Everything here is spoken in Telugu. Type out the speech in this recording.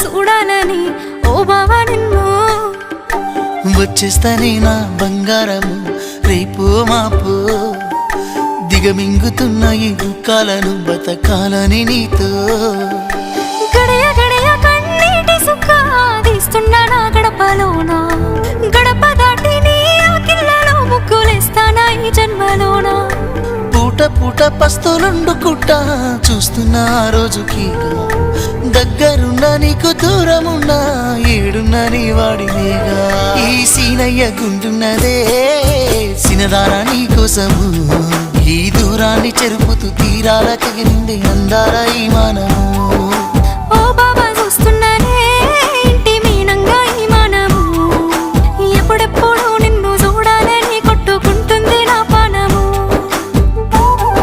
చూడాలని ఓ బావ నిన్ను. వచ్చేస్తానే నా బంగారము రేపు మాపు. దిగమింగుతున్న ఈ దుఃఖాలను బతకాలని నీతో. గడయ గడప ఈ పూట పూట పస్తులుండుకుంటా చూస్తున్నా రోజుకి నీకు దూరమున్నా ఏడున్న నీ వాడినేగా ఈ సీనయ్య గుండున్నదే సినదారా నీ కోసము. ఈ దూరాన్ని చెరుపుతూ తీరాలకి తెగినింది అందారా ఈ మానము.